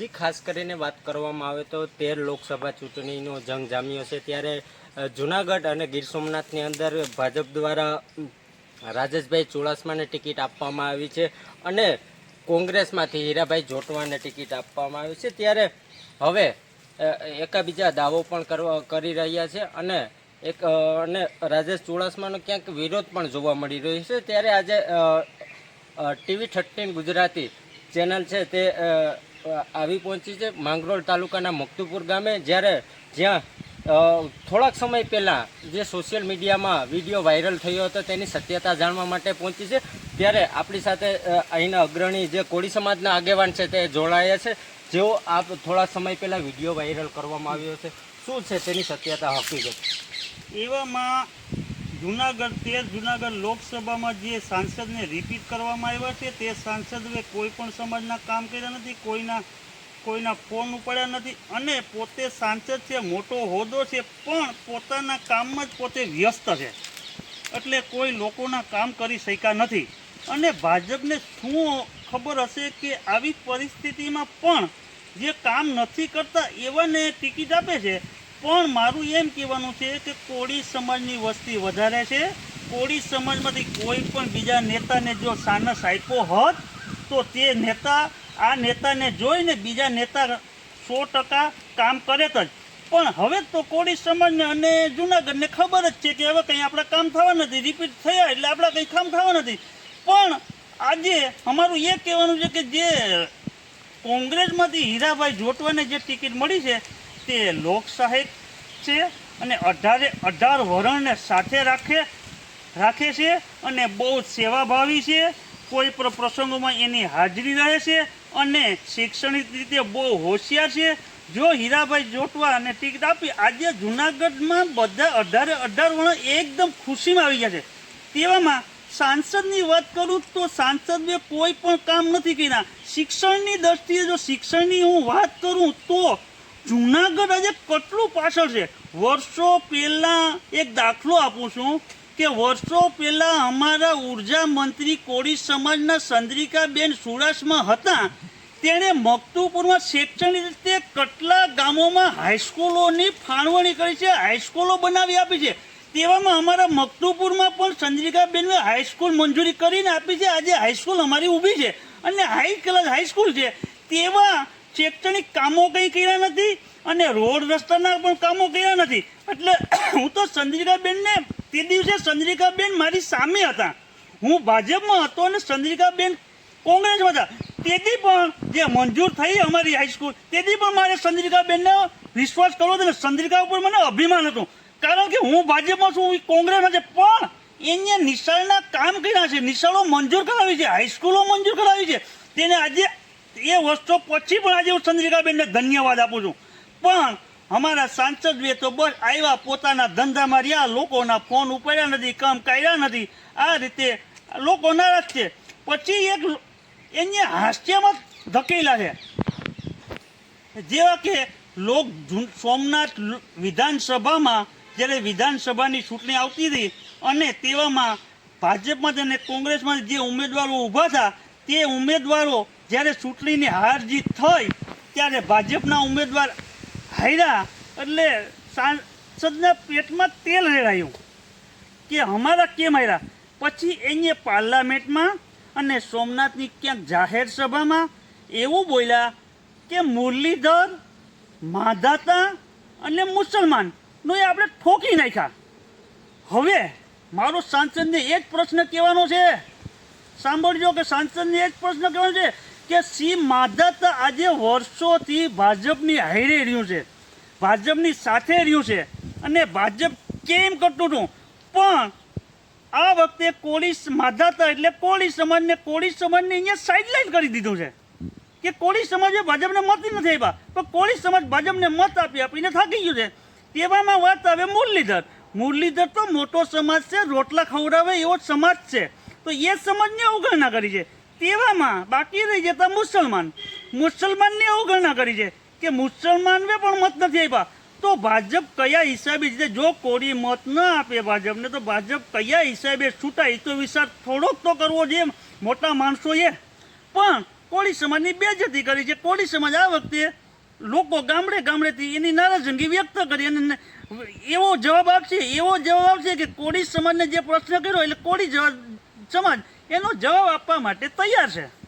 જી, ખાસ કરીને વાત કરવામાં આવે તો તેર લોકસભા ચૂંટણીનો જંગ જામ્યો છે. ત્યારે જુનાગઢ અને ગીર સોમનાથની અંદર ભાજપ દ્વારા રાજેશભાઈ ચુડાસમાને ટિકિટ આપવામાં આવી છે અને કોંગ્રેસમાંથી હીરાભાઈ જોટવાને ટિકિટ આપવામાં આવી છે. ત્યારે, હવે એકાબીજા દાવો પણ કરવા, કરી રહ્યા છે અને એક અને રાજેશ ચુડાસમાનો ક્યાંક વિરોધ પણ જોવા મળી રહ્યો છે. ત્યારે આજે ટીવી થર્ટીન ગુજરાતી ચેનલ છે તે આવી પહોંચી છે માંગરોળ તાલુકાના મકતુપુર ગામે, જ્યારે જ્યાં થોડાક સમય પહેલાં જે સોશિયલ મીડિયામાં વીડિયો વાયરલ થયો હતો, તેની સત્યતા જાણવા માટે પહોંચી છે. ત્યારે આપણી સાથે અહીંના અગ્રણી જે કોળી સમાજના આગેવાન છે, તે જોડાયા છે. જેઓ આપ થોડા સમય પહેલાં વીડિયો વાયરલ કરવામાં આવ્યો છે. શું છે તેની સત્યતા હકીકત? એવામાં જુનાગઢ તેર જુનાગઢ લોકસભામાં જે સાંસદને રિપીટ કરવામાં આવ્યા છે, તે સાંસદે કોઈ પણ સમાજના કામ કર્યા નથી, કોઈના કોઈના ફોન ઉપાડ્યા નથી અને પોતે સાંસદ છે, મોટો હોદ્દો છે, પણ પોતાના કામમાં જ પોતે વ્યસ્ત છે. એટલે કોઈ લોકોના કામ કરી શક્યા નથી. અને ભાજપને શું ખબર હશે કે આવી પરિસ્થિતિમાં પણ જે કામ નથી કરતા એવાને ટિકિટ આપે છે પણ મારું એમ કહેવાનું છે કે કોળી સમાજની વસ્તી વધારે છે. કોળી સમાજમાંથી કોઈ પણ બીજા નેતાને જો સાનસ આપ્યો હોત, તો તે નેતા, આ નેતાને જોઈને બીજા નેતા સો ટકા કામ કરે જ. પણ હવે તો કોળી સમાજને અને જુનાગઢને ખબર જ છે કે હવે કંઈ આપણા કામ થવા નથી. રિપીટ થયા એટલે આપણા કંઈ કામ થવા નથી. પણ આજે અમારું એ કહેવાનું છે કે જે કોંગ્રેસમાંથી હીરાભાઈ જોટવાને જે ટિકિટ મળી છે તે સાહિત્ય છે અને અઢારે અઢાર વરણને સાથે રાખે રાખે છે અને બહુ સેવાભાવી છે. કોઈ પણ પ્રસંગોમાં એની હાજરી રહે છે અને શૈક્ષણિક રીતે બહુ હોશિયાર છે. જો હીરાભાઈ જોટવા અને ટિકિટ આપી આજે જુનાગઢમાં બધા અઢારે અઢાર વર્ણ એકદમ ખુશીમાં આવી ગયા છે. તેવામાં સાંસદની વાત કરું તો સાંસદે કોઈ પણ કામ નથી કર્યા. શિક્ષણની દ્રષ્ટિએ જો શિક્ષણની હું વાત કરું તો જુનાગઢ આજે કેટલું પાછળ છે? વર્ષો પહેલાં એક દાખલો આપું છું કે વર્ષો પહેલાં અમારા ઊર્જા મંત્રી કોળી સમાજના ચંદ્રિકાબેન સુરાસમાં હતા. તેણે મકતુપુરમાં શૈક્ષણિક રીતે કેટલા ગામોમાં હાઈસ્કૂલોની ફાળવણી કરી છે હાઈસ્કૂલો બનાવી આપી છે? તેવામાં અમારા મકતુપુરમાં પણ ચંદ્રિકાબેનને હાઈસ્કૂલ મંજૂરી કરીને આપી છે. આજે હાઈસ્કૂલ અમારી ઊભી છે અને હાઈ ક્લાસ હાઈસ્કૂલ છે. તેવા શૈક્ષણિક કામો કંઈ કર્યા નથી અને રોડ રસ્તાના પણ કામો કર્યા નથી. એટલે હું તો ચંદ્રિકાબેનને તે દિવસે ચંદ્રિકાબેન મારી સામે હતા. હું ભાજપમાં હતો અને ચંદ્રિકાબેન કોંગ્રેસમાં હતા. તેથી પણ જે મંજૂર થઈ અમારી હાઈસ્કૂલ તેથી પણ મારે ચંદ્રિકાબેનને વિશ્વાસ કરવો હતો અને ચંદ્રિકા ઉપર મને અભિમાન હતું. કારણ કે હું ભાજપમાં છું કોંગ્રેસમાં છે, પણ એને નિશાળના કામ કર્યા છે. નિશાળો મંજૂર કરાવી છે હાઈસ્કૂલો મંજૂર કરાવી છે. તેને આજે એ વસ્તુ પછી પણ આજે હું ચંદ્રિકાબેનને ધન્યવાદ આપું છું. પણ અમારા સાંસદ બે તો બસ આવ્યા પોતાના ધંધામાં રહ્યા, લોકોના ફોન ઉપાડ્યા નથી, કામ કર્યા નથી. આ રીતે લોકો નારાજ છે. પછી એક એને હાસ્યમાં ધકેલા છે. જેવા કે લોક સોમનાથ વિધાનસભામાં જ્યારે વિધાનસભાની ચૂંટણી આવતી હતી અને તેવામાં ભાજપમાં અને કોંગ્રેસમાં જે ઉમેદવારો ઊભા હતા, તે ઉમેદવારો જ્યારે ચૂંટણીની હાર જીત થઈ, ત્યારે ભાજપના ઉમેદવાર હાર્યા એટલે સાંસદના પેટમાં તેલ રેડાયું કે અમારા કેમ હાર્યા? પછી એને પાર્લામેન્ટમાં અને સોમનાથની ક્યાંક જાહેર સભામાં એવું બોલ્યા કે મુરલીધર, માધાતા અને મુસલમાનનો એ આપણે ઠોકી નાખ્યા. હવે મારો સાંસદને એ જ પ્રશ્ન કહેવાનો છે. સાંભળજો કે સાંસદને એ જ પ્રશ્ન કહેવાનો છે. કે સી માધત આજે વર્ષોથી ભાજપની હારે રહ્યું છે. ભાજપની સાથે રહ્યું છે અને ભાજપ કેમ કરતું હતું? પણ આ વખતે કોળી માધાતા એટલે કોળી સમાજને કોળી સમાજને અહીંયા સાઇડલાઇન કરી દીધું છે. કે કોળી સમાજે ભાજપને મત નથી આપ્યા. પણ કોળી સમાજ ભાજપને મત આપી આપીને થાકી ગયું છે. તેવામાં વાત આવે મુરલીધર. મુરલીધર તો મોટો સમાજ છે, રોટલા ખવડાવે એવો સમાજ છે. તો એ સમાજની અવગણના કરી છે. તેવામાં બાકી રહી જતા મુસલમાન. મુસલમાનની અવગણના કરી છે કે મુસલમાનને પણ મત નથી આપ્યા. તો ભાજપ કયા હિસાબે જીતે? જો કોળી મત ન આપે ભાજપને, તો ભાજપ કયા હિસાબે છૂટાય? તો વિચાર થોડોક તો કરવો જોઈએ મોટા માણસોએ. પણ કોળી સમાજની બેજતી કરી છે. કોળી સમાજ આ વખતે લોકો ગામડે ગામડેથી એની નારાજગી વ્યક્ત કરી અને એવો જવાબ આપશે, એવો જવાબ આપશે કે કોળી સમાજને જે પ્રશ્ન કર્યો, એટલે કોળી સમાજ એનો જવાબ આપવા માટે તૈયાર છે.